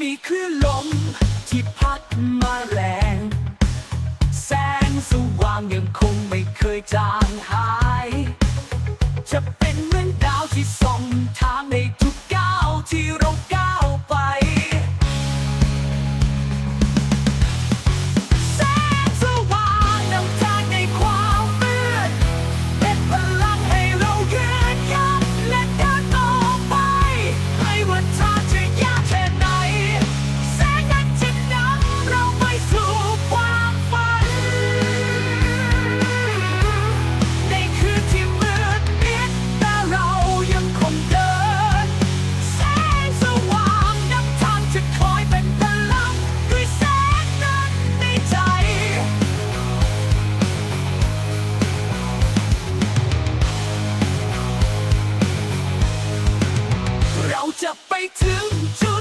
มีคลื่นลมที่พัดมาแรง แสงสว่างยังคงไม่เคยจาง fate to choose.